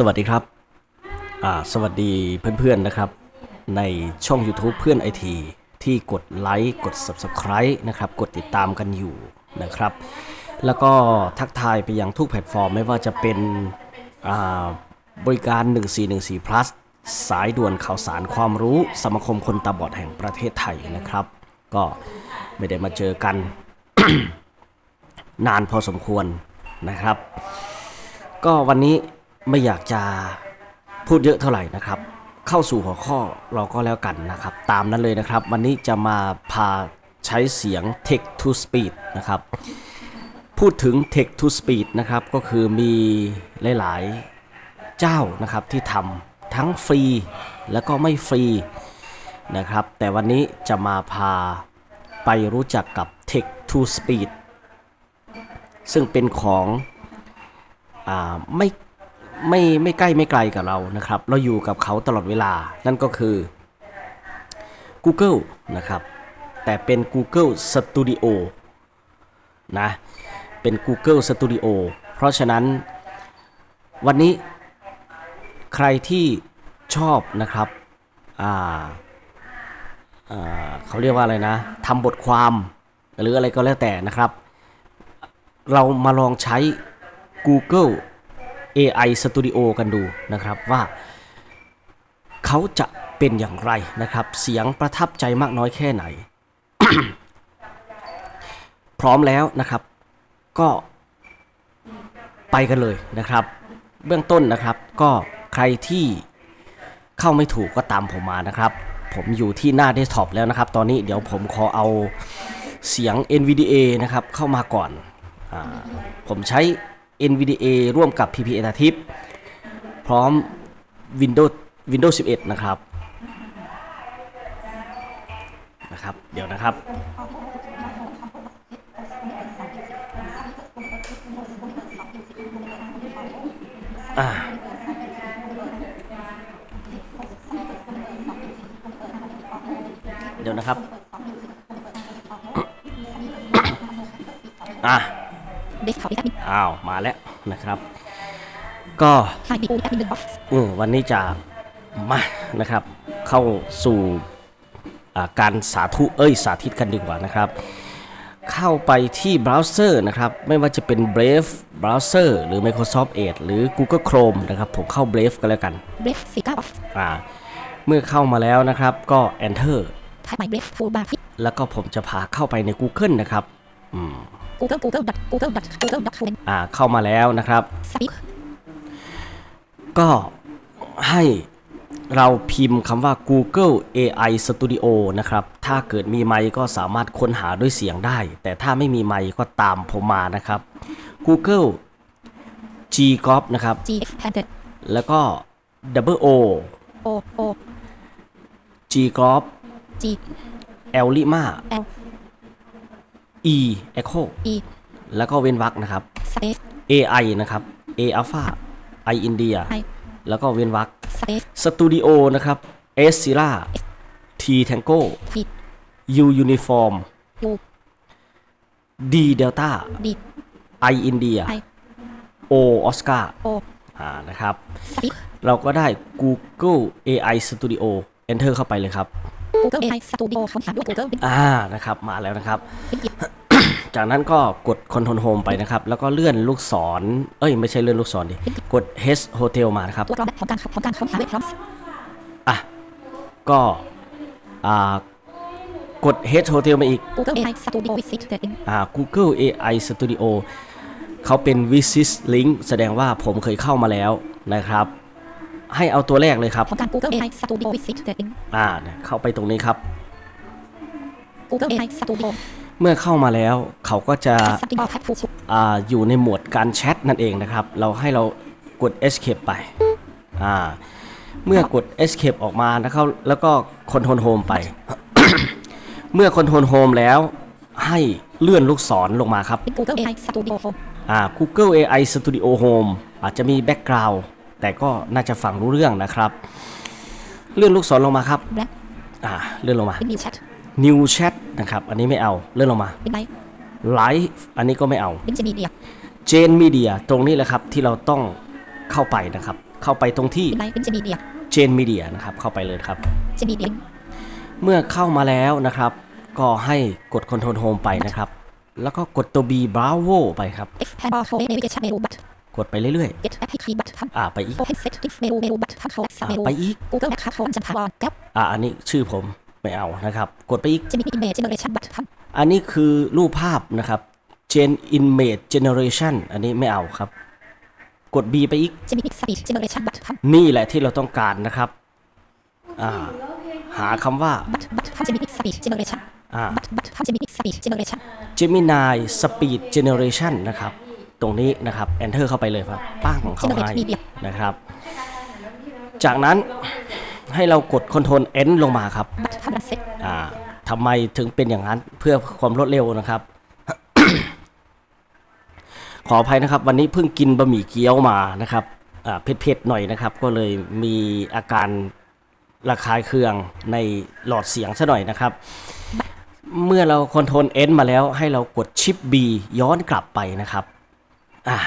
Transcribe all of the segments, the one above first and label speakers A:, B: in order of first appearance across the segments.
A: สวัสดีครับอ่าสวัสดีเพื่อนๆนะครับ ในช่อง YouTube เพื่อนไอทีที่กดไลค์กด Subscribe นะครับ กดติดตามกันอยู่นะครับ แล้วก็ทักทายไปยังทุกแพลตฟอร์มไม่ว่าจะเป็นอ่าบริการ 1414 plus สายด่วนข่าวสารความรู้สมาคมคนตาบอดแห่งประเทศไทยนะครับ ก็ไม่ได้มาเจอกัน นานพอสมควรนะครับ ก็วันนี้ ไม่อยากจะพูดเยอะเท่าไหร่นะครับ เข้าสู่หัวข้อเราก็แล้วกันนะครับ ตามนั้นเลยนะครับ วันนี้จะมาพาใช้เสียง Text to Speed นะครับ พูดถึง Text to Speed นะครับ ก็คือมีหลาย ๆ เจ้านะครับที่ทำทั้งฟรีแล้วก็ไม่ฟรีนะครับ แต่วันนี้จะมาพาไปรู้จักกับ Text to Speed ซึ่งเป็นของอไม่ ไม่ไม่ใกล้ไม่ไกลกับเรานะครับ เราอยู่กับเขาตลอดเวลา นั่นก็คือ Google นะครับ แต่เป็น Google Studio นะ เป็น Google Studio เพราะฉะนั้นวันนี้ใครที่ชอบนะครับอ่าเขาเรียกว่าอะไรนะทำบทความหรืออะไรก็แล้วแต่นะครับ เรามาลองใช้ Google AI Studio กันดูนะครับว่าเขาจะเป็นอย่างไรนะครับ เสียงประทับใจมากน้อยแค่ไหน พร้อมแล้วนะครับ ก็ไปกันเลยนะครับ เบื้องต้นนะครับก็ใครที่เข้าไม่ถูกก็ตามผมมานะครับ ผมอยู่ที่หน้าเดสก์ท็อปแล้วนะครับ ตอนนี้เดี๋ยวผมขอเอาเสียง NVDA นะครับเข้ามาก่อนอผมใช้ NVDA ร่วมกับ PPA อาทิตพร้อม Windows Windows 11 นะครับ นะครับ เดี๋ยวนะครับ อ่าเดี๋ยวนะครับ อะ
B: Desktop is admin.
A: อ้าวมาแล้วนะครับ ก็
B: Hi, people, admin box.
A: เออวันนี้จะมานะครับ เข้าสู่อ่าการสาธุเอ้ยสาธิตกันดีกว่านะครับ เข้าไปที่เบราว์เซอร์นะครับ ไม่ว่าจะเป็น Brave Browser หรือ Microsoft Edge หรือ Google Chrome นะครับ ผมเข้า Brave กันแล้วกัน
B: Brave Sika box.
A: อ่าเมื่อเข้ามาแล้วนะครับก็ Enter
B: Type my Brave toolbar. Hit
A: แล้วก็ผมจะพาเข้าไปใน Google นะครับ อืม
B: Google, Google, dot, Google, dot, Google, dot, home.
A: อ่าเข้ามาแล้วนะครับ
B: Speak.
A: ก็ให้เราพิมพ์คำว่า Google AI Studio นะครับ ถ้าเกิดมีไมค์ก็สามารถค้นหาด้วยเสียงได้ แต่ถ้าไม่มีไมค์ก็ตามผมมานะครับ Google G g o p นะครับ
B: G, expanded.
A: แล้วก็ Double O
B: O, O,
A: G g o p
B: G,
A: L Lima
B: L,
A: E Echo
B: E,
A: แล้วก็เว้นวรรคนะครับ
B: space,
A: AI นะครับ A Alpha I India
B: I,
A: แล้วก็เว้นวรรค
B: space,
A: Studio นะครับ S Sierra T Tango
B: T,
A: U Uniform
B: U,
A: D Delta
B: D,
A: I India
B: I,
A: O Oscar
B: O,
A: อ่านะครับ
B: speak.
A: เราก็ได้ Google AI Studio Enter เข้าไปเลยครับ
B: Google AI Studio ค้นหาด้วย Google
A: อ่านะครับมาแล้วนะครับ
B: เป็นกิจ
A: จากนั้นก็กด Control Home ไปนะครับ แล้วก็เลื่อนลูกศร เอ้ย ไม่ใช่เลื่อนลูกศรดิ กด H Hotel มานะครับ
B: ตัวกรองของการของการค้นหาเว็บพร้อม
A: อะ ก็อ่ากด H Hotel มาอีก
B: Google AI Studio visit the link
A: อ่า Google AI Studio เขาเป็น Visit Link แสดงว่าผมเคยเข้ามาแล้วนะครับ ให้เอาตัวแรกเลยครับ
B: ของการ Google AI Studio visit the link
A: อ่าเนี่ยเข้าไปตรงนี้ครับ
B: Google AI Studio
A: เมื่อเข้ามาแล้วเขาก็จะ
B: Studio Type to
A: อ่าอยู่ในโหมดการแชทนั่นเองนะครับ เราให้เรากด escape ไปอ่าเมื่อกด escape ออกมานะครับ แล้วก็ control home ไป เมื่อ control home แล้วให้เลื่อนลูกศรลงมาครับ
B: เป็น Google AI Studio Home
A: อ่า Google AI Studio Home อาจจะมี background แต่ก็น่าจะฟังรู้เรื่องนะครับเลื่อนลูกศรลงมาครับ
B: Black
A: อ่าเลื่อนลงมา
B: เป็น New Chat
A: New Chat นะครับ อันนี้ไม่เอาเลื่อนลงมา
B: เป็น Live
A: Live อันนี้ก็ไม่เอา
B: เป็น Media
A: Jane Media ตรงนี้แหละครับที่เราต้องเข้าไปนะครับ เข้าไปตรงที่
B: Line Intermedia.
A: Chain Media นะครับเข้าไปเลยครับ
B: Intermedia.
A: เมื่อเข้ามาแล้วนะครับ ก็ให้กด Control Home ไปนะครับ แล้วก็กดตัว B Bravo ไปครับ
B: F Panel Home Navigation Menu Button.
A: กดไปเรื่อย
B: Get Epic Key Button.
A: ๆอ่าไปอีก
B: Open Set Diff Menu Menu Button. Home
A: อ่า
B: Menu.
A: ไปอีก
B: Google Account Home จันทวร Tab.
A: อ่าอันนี้ชื่อผมไม่เอานะครับ กดไปอีก
B: Gemini Image Generation Button.
A: อันนี้คือรูปภาพนะครับ Gen Image Generation อันนี้ไม่เอาครับ กด B ไปอีก
B: Gemini Speech Generation Button.
A: นี่แหละที่เราต้องการนะครับอ่าหาคำว่า
B: But but Gemini Speech Generation.
A: อ่า
B: But but Gemini Speech Generation.
A: Gemini Speed Generation นะครับ ตรงนี้นะครับ Enter เข้าไปเลยครับปั้งเข้าให้
B: Generate Media.
A: นะครับ จากนั้นให้เรากด Ctrl N ลงมาครับ
B: But Run Set.
A: อ่าทำไมถึงเป็นอย่างนั้นเพื่อความรวดเร็วนะครับ ขออภัยนะครับ วันนี้เพิ่งกินบะหมี่เกี๊ยวมานะครับอ่าเผ็ดๆหน่อยนะครับ ก็เลยมีอาการระคายเคืองในหลอดเสียงซะหน่อยนะครับ เมื่อเราคอนโทรล N มาแล้วให้เรากดชิป B ย้อนกลับไปนะครับ อ่า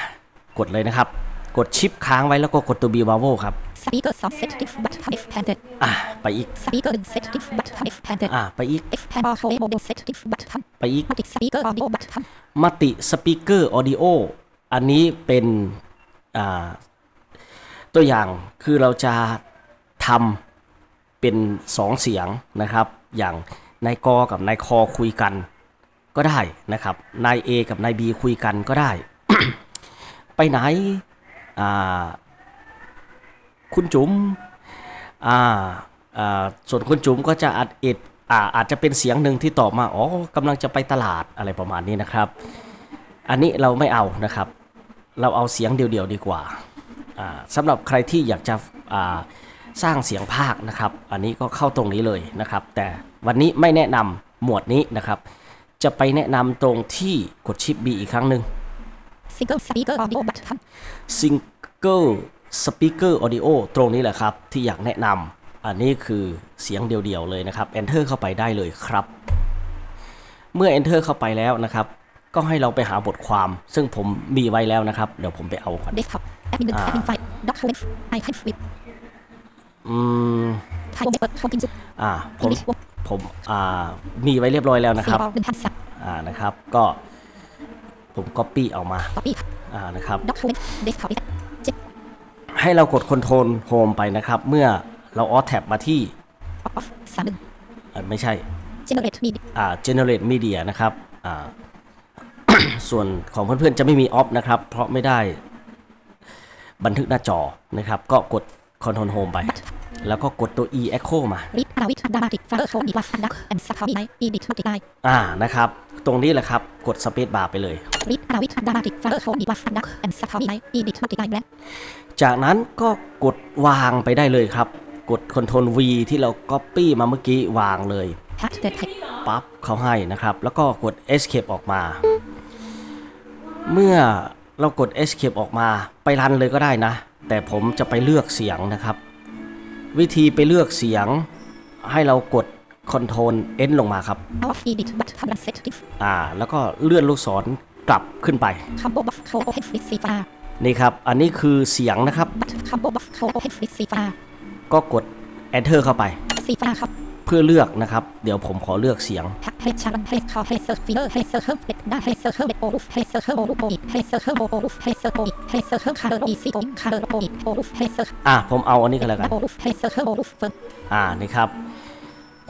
A: กดเลยนะครับ กดชิปค้างไว้แล้วก็กดตัว B Bravo ครับ
B: Speaker Sound Set Diff Button Expanded.
A: อ่าไปอีก
B: Speaker Set Diff Button Expanded.
A: อ่าไปอีก
B: F Panel Home Mobile Set Diff Button.
A: ไปอีก
B: Multi Speaker Audio Button.
A: มัติสปีกเกอร์ออดิโออันนี้เป็นอ่าตัวอย่างคือเราจะทำเป็นสองเสียงนะครับ อย่างนายกอกับนายคอคุยกันก็ได้นะครับนาย A กับนาย B คุยกันก็ได้ ไปไหน อ่า คุณจุ๋ม อ่า อ่า ส่วนคุณจุ๋มก็จะอัดเอ็ดอ่าอาจจะเป็นเสียงหนึ่งที่ตอบมา อ๋อกำลังจะไปตลาดอะไรประมาณนี้นะครับ อันนี้เราไม่เอานะครับ เราเอาเสียงเดียวๆดีกว่า อ่าสำหรับใครที่อยากจะ อ่า สร้างเสียงภาคนะครับ อันนี้ก็เข้าตรงนี้เลยนะครับ แต่วันนี้ไม่แนะนำหมวดนี้นะครับ จะไปแนะนำตรงที่กดชิป B อีกครั้งหนึ่ง
B: Single Speaker Audio Button.
A: Single Speaker Audio ตรงนี้แหละครับ ที่อยากแนะนำอันนี้คือเสียงเดียวๆเลยนะครับ Enter เข้าไปได้เลยครับ เมื่อ Enter เข้าไปแล้วนะครับ ก็ให้เราไปหาบทความ ซึ่งผมมีไว้แล้วนะครับ เดี๋ยวผมไปเอาก่อน
B: Desktop. Admin
A: Ah.
B: Admin File. Document. I have with.
A: อืม
B: File Paper. Home Input.
A: อ่าผม
B: English Book.
A: ผมอ่ามีไว้เรียบร้อยแล้วนะครับ
B: File หนึ่งพันสาม
A: อ่านะครับ ก็ ผม Copy เอามา
B: Copy.
A: อ่านะครับ
B: Document. Desktop. Check.
A: ให้เรากด Control Home ไปนะครับ เมื่อเราออ Tab มาที่
B: Off. สามหนึ่ง
A: อ่าไม่ใช่
B: Generate Media.
A: อ่า generate media นะครับ อ่า ส่วนของเพื่อนๆ จะไม่มี off นะครับ เพราะไม่ได้บันทึกหน้าจอนะครับ ก็กด control home ไป แล้วก็กดตัว e echo มา
B: Read Arawit Dramatic. File Home Device Duck and Supply. Edit Multiply.
A: อ่านะครับ ตรงนี้แหละครับ กด space bar ไปเลย
B: Read Arawit Dramatic. File Home Device Duck and Supply. Edit Multiply. Blank.
A: จากนั้นก็กดวางไปได้เลยครับ กด control v ที่เรา copy มาเมื่อกี้วางเลย
B: Hat that type.
A: ปั๊บเขาให้นะครับ แล้วก็กด escape ออกมา เมื่อเรากด escape ออกมา ไปรันเลยก็ได้นะ แต่ผมจะไปเลือกเสียงนะครับ วิธีไปเลือกเสียงให้เรากดคอนโทรล N ลงมาครับอ่า แล้วก็เลื่อนลูกศรกลับขึ้นไปนี่ครับ อันนี้คือเสียงนะครับก็กด Enter เข้าไป
B: c ครับ
A: พื่อเลือกนะครับ เดี๋ยวผมขอเลือกเสียง อะผมเอาอันนี้ก็แล้วกัน อ่านี่ครับ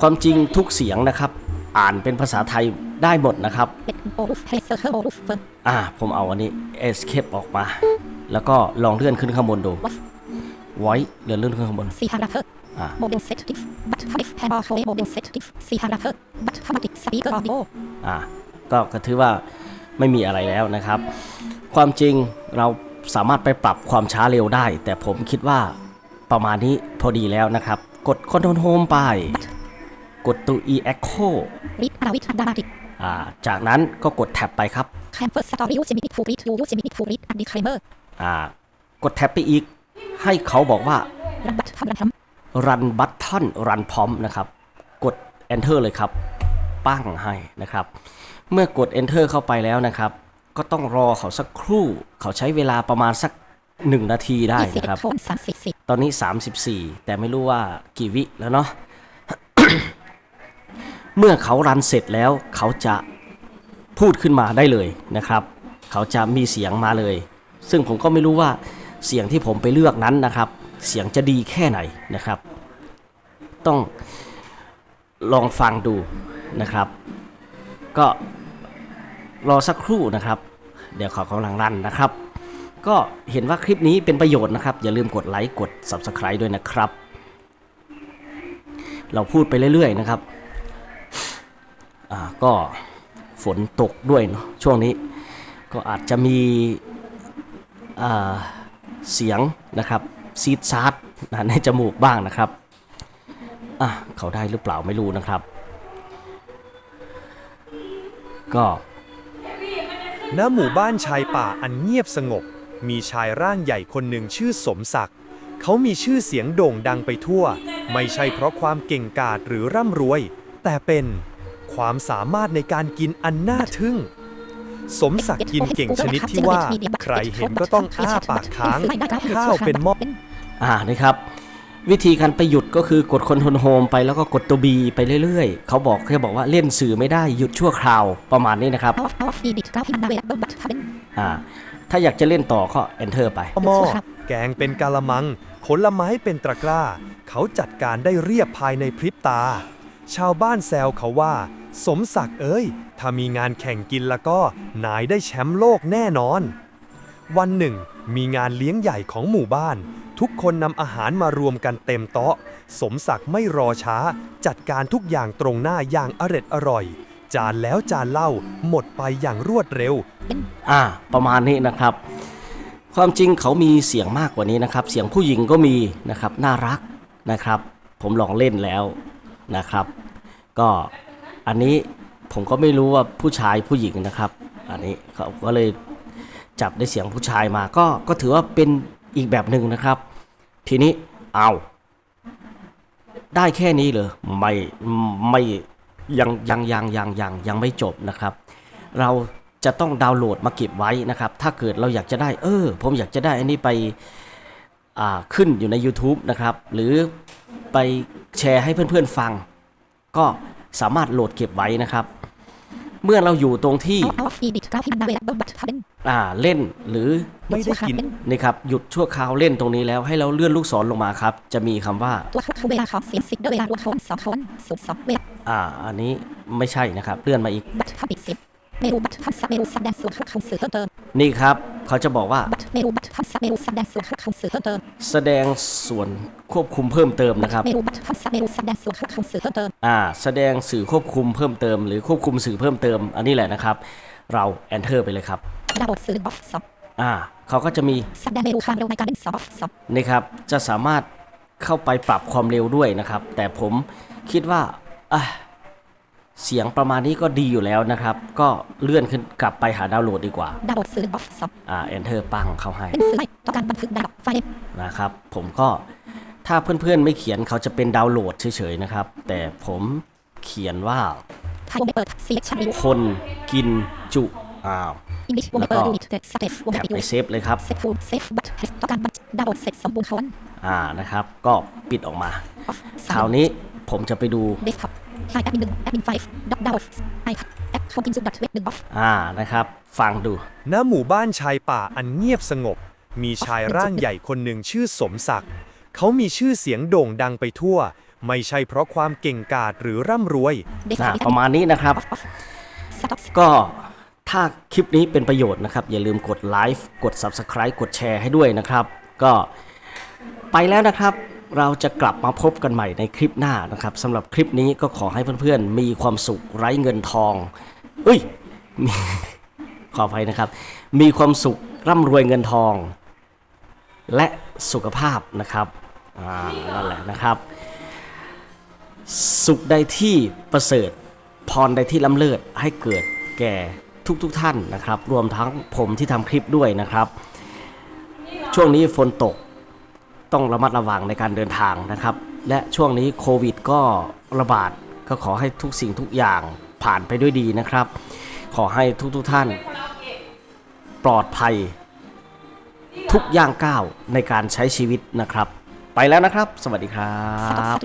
A: ความจริงทุกเสียงนะครับ อ่านเป็นภาษาไทยได้หมดนะครับ อ่าผมเอาอันนี้ escape ออกมา แล้วก็ลองเลื่อนขึ้นข้างบนดู
B: ไว้
A: เลื่อนขึ้นข้างบน
B: C. Harapper.
A: อ่า
B: Model set diff. But Harif. Panel. Home. Model set diff. C. Harapper. But Hamatic. Speaker. Audio.
A: อ่าก็ก็ถือว่าไม่มีอะไรแล้วนะครับ ความจริงเราสามารถไปปรับความช้าเร็วได้ แต่ผมคิดว่าประมาณนี้พอดีแล้วนะครับ กด Control Home ไป กดตัว e echo
B: Read. Arawit. Dramatic.
A: อ่าจากนั้นก็กดแท็บไปครับ
B: Canvas. Story. Use Gemini to read. You use Gemini to read. And disclaimer.
A: อ่ากดแท็บไปอีก ให้เขาบอกว่า
B: Run. But. Ham. Run.
A: Run button run prompt นะครับ กด enter เลยครับ ปั้งให้นะครับ เมื่อกด enter เข้าไปแล้วนะครับ ก็ต้องรอเขาสักครู่ เขาใช้เวลาประมาณสัก 1 นาทีได้
B: ยี่สิบ
A: นะครับ
B: โทนสามสิบสิบ
A: ตอนนี้ 34 แต่ไม่รู้ว่ากี่วิแล้วเนาะ เมื่อเขารันเสร็จแล้วเขาจะพูดขึ้นมาได้เลยนะครับ เขาจะมีเสียงมาเลย ซึ่งผมก็ไม่รู้ว่าเสียงที่ผมไปเลือกนั้นนะครับ เสียงจะดีแค่ไหนนะครับ ต้องลองฟังดูนะครับ ก็รอสักครู่นะครับ เดี๋ยวขากำลังรันนะครับ ก็เห็นว่าคลิปนี้เป็นประโยชน์นะครับ อย่าลืมกดไลค์กด Subscribe ด้วยนะครับ เราพูดไปเรื่อยๆนะครับอ่าก็ฝนตกด้วยเนาะช่วงนี้ก็อาจจะมีอ่าเสียงนะครับ ซีดซาร์ดนะในจมูกบ้างนะครับอะเขาได้หรือเปล่าไม่รู้นะครับ ก็
C: ณหมู่บ้านชายป่าอันเงียบสงบ มีชายร่างใหญ่คนหนึ่งชื่อสมศักดิ์เขามีชื่อเสียงโด่งดังไปทั่ว ไม่ใช่เพราะความเก่งกาจหรือร่ำรวย แต่เป็นความสามารถในการกินอันน่าทึ่ง สมศักดิ์กินเก่งชนิดที่ว่า ใครเห็นก็ต้องอ้าปากค้าง ข้าวเป็นหม้อ
A: อ่านะครับ วิธีการไปหยุดก็คือกดคอนโทรลโฮมไปแล้วก็กดตัว B ไปเรื่อยๆ เขาบอกแค่บอกว่าเล่นสื่อไม่ได้หยุดชั่วคราวประมาณนี้นะครับ
B: ออฟออฟฟีดิตกราฟให้มันได้เวลาเบิ้ลบัตทัน
A: อ่าถ้าอยากจะเล่นต่อก็ enter ไป
C: หม้อแกงเป็นกาละมัง ผลไม้เป็นตะกร้า เขาจัดการได้เรียบภายในพริบตา ชาวบ้านแซวเขาว่า สมศักดิ์เอ้ย ถ้ามีงานแข่งกินแล้วก็นายได้แชมป์โลกแน่นอน วันหนึ่ง มีงานเลี้ยงใหญ่ของหมู่บ้าน ทุกคนนำอาหารมารวมกันเต็มโต๊ะ สมศักดิ์ไม่รอช้า จัดการทุกอย่างตรงหน้าอย่างอร็ดอร่อย จานแล้วจานเล่าหมดไปอย่างรวดเร็ว
A: อ่า ประมาณนี้นะครับ ความจริงเขามีเสียงมากกว่านี้นะครับ เสียงผู้หญิงก็มีนะครับ น่ารักนะครับ ผมลองเล่นแล้วนะครับ ก็ อันนี้ผมก็ไม่รู้ว่าผู้ชายผู้หญิงนะครับ อันนี้เขาก็เลยจับได้เสียงผู้ชายมาก็ก็ถือว่าเป็นอีกแบบหนึ่งนะครับ ทีนี้เอาได้แค่นี้เหรอไม่ไม่ยังยังยังยังยังยังไม่จบนะครับ เราจะต้องดาวน์โหลดมาเก็บไว้นะครับ ถ้าเกิดเราอยากจะได้ เออ ผมอยากจะได้อันนี้ไปอ่าขึ้นอยู่ใน YouTube นะครับ หรือไปแชร์ให้เพื่อนๆฟัง ก็ สามารถโหลดเก็บไว้นะครับ เมื่อเราอยู่ตรงที่
B: ออฟฟีดิตกราฟให้มันได้เวลาเบิ้ลบัตทัน
A: อ่าเล่นหรือ
C: ไม่ได้กิน
A: นี่ครับหยุดชั่วคราวเล่นตรงนี้แล้วให้เราเลื่อนลูกศรลงมาครับ จะมีคำว่า
B: ตัวเขาเวลาของเสียงสิบเวลารวมโทนสองโทนสูงสองเวลา
A: อ่าอันนี้ไม่ใช่นะครับเลื่อนมาอีก
B: บัตทันอีกสิบเมนูบัตทันสับเมนูแสดงส่วนของสื่อเพิ่มเติม
A: นี่ครับ เขาจะบอกว่า
B: บัตเมนูบัตทันสับเมนูแสดงส่วนของสื่อเพิ่มเติม
A: แสดงส่วนควบคุมเพิ่มเติมนะครับ
B: เมนูบัตทันสับเมนูแสดงส่วนของสื่อเพิ่มเติม
A: อ่า แสดงสื่อควบคุมเพิ่มเติม หรือควบคุมสื่อเพิ่มเติม อันนี้แหละนะครับ เรา enter ไปเลยครับ
B: ดาวน์โหลดสื่อออฟสอง
A: อ่า เขาก็จะมี
B: แสดงเมนูความเร็วในการเล่นสองออฟสอง
A: นี่ครับ จะสามารถเข้าไปปรับความเร็วด้วยนะครับ แต่ผมคิดว่าอะ เสียงประมาณนี้ก็ดีอยู่แล้วนะครับ ก็เลื่อนขึ้นกลับไปหาดาวน์โหลดดีกว่า
B: ดาวน์โหลดสื่อออฟสอง
A: อ่า enter ปังเข้าให้
B: เป็นสื่อไม่ต้องการบันทึกได้หรอกไฟล์
A: นะครับ ผมก็ถ้าเพื่อนๆไม่เขียนเขาจะเป็นดาวน์โหลดเฉยๆนะครับ แต่ผมเขียนว่า
B: ไทยวงเปิด selection
A: คนกินจุอ้าว
B: English วงเปิด unit status วง
A: แท็บ
B: เปิด
A: ไปเซฟเลยครับ
B: เซฟฟูลเซฟบัตต้องการบัตดาวน์โหลดเสร็จสมบูรณ์เขาวัน
A: อ่านะครับ ก็ปิดออกมา
B: ออฟ
A: คราวนี้ผมจะไปดู
B: เดสก์ท็อป ไลน์แอดมินหนึ่งแอดมินไฟฟ์ดับดาวน์ไอพัดแอปเข้ากินจุดดัตเว็บหนึ่งออฟ
A: อ่านะครับ ฟังดู
C: ณหมู่บ้านชายป่าอันเงียบสงบ มีชายร่างใหญ่คนหนึ่งชื่อสมศักดิ์เขามีชื่อเสียงโด่งดังไปทั่ว ไม่ใช่เพราะความเก่งกาจหรือร่ำรวย
B: เดสก์ท็
A: อ่า
B: อป
A: ประมาณนี้นะครับ
B: ออฟออฟสต็อป
A: ก็ถ้าคลิปนี้เป็นประโยชน์นะครับ อย่าลืมกดไลฟ์กด Subscribe กดแชร์ให้ด้วยนะครับ ก็ไปแล้วนะครับ เราจะกลับมาพบกันใหม่ในคลิปหน้านะครับสำหรับคลิปนี้ก็ขอให้เพื่อนๆ มีความสุขไร้เงินทองเอ้ยมีขออภัยนะครับ มีความสุขร่ำรวยเงินทอง และสุขภาพนะครับอ่านั่นแหละนะครับ สุขใดที่ประเสริฐพรใดที่ล้ำเลิศให้เกิดแก่ทุกๆทท่านนะครับ รวมทั้งผมที่ทำคลิปด้วยนะครับ ช่วงนี้ฝนตก ต้องระมัดระวังในการเดินทางนะครับ และช่วงนี้โควิดก็ระบาดก็ขอให้ทุกสิ่งทุกอย่างผ่านไปด้วยดีนะครับ ขอให้ทุกๆทท่าน ปลอดภัย ทุกย่างก้าวในการใช้ชีวิตนะครับ ไปแล้วนะครับ สวัสดีครับ